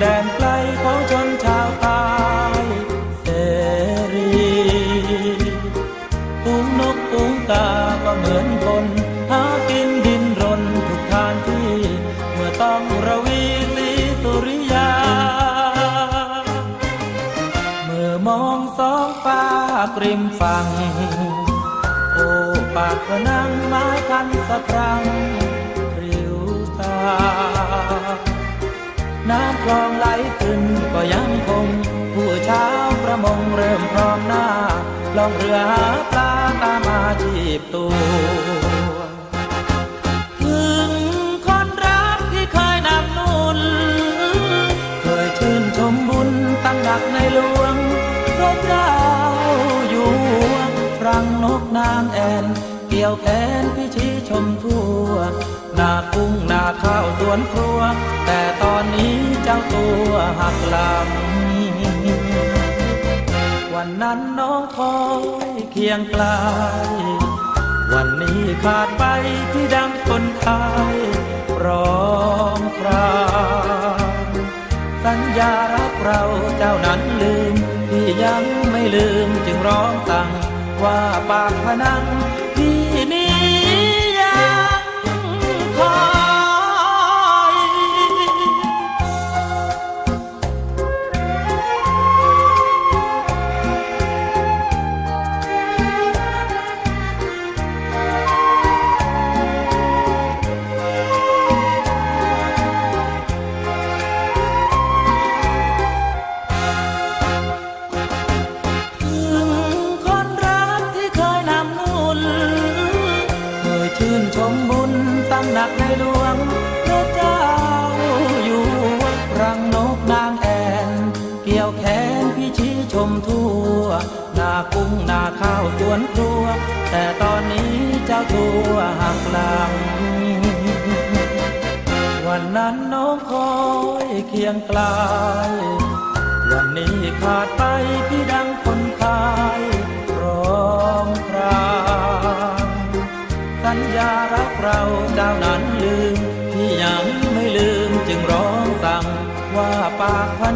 แดนไกลของชนชาวใต้เสรีฝูงนกฝูงกาก็เหมือนคนหากินดินรนทุกทางที่ เมื่อต้องระวีสีสุริยา เมื่อมองสองฟ้ากริมฝั่งโอ้ปากพนังไม้คันสะพรัง น้ำคลองไหลขึ้นก็ยังคง ผู้เช้าวประมงเริ่มพร้อมหน้าลองเรือหาปลาตามอาชีพตัวถึงคนรักที่เคยนำนุน เคยชื่นชมบุญตั้งหลักในหลวงพระเจ้าอยู่หัวรังนกนางแอนเกี่ยวแขนพิชีชมทั่วนากุ้งนาข้าวสวนครัว แต่ตอนนี้เจ้าตัวหักหลัง วันนั้นน้องคอยเคียงไกลวันนี้ขาดไปที่ดังคนไทยร้องครางสัญญารักเราเจ้านั้นลืม ที่ยังไม่ลืมจึงร้องสั่งว่าปากพนัง ญตั้งหนักในหลวงพระเจ้าอยู่หัวรังนกนางแอนเกี่ยวแขนพี่ชี้ชมทั่ว นากุ้งนาข้าวสวนครัว แต่ตอนนี้เจ้าตัวหักหลัง วันนั้นน้องคอยเคียงไกลวันนี้ขาดไป เราเจ้านั้นลืม ที่ยังไม่ลืมจึงร้องสั่งว่าปากพัน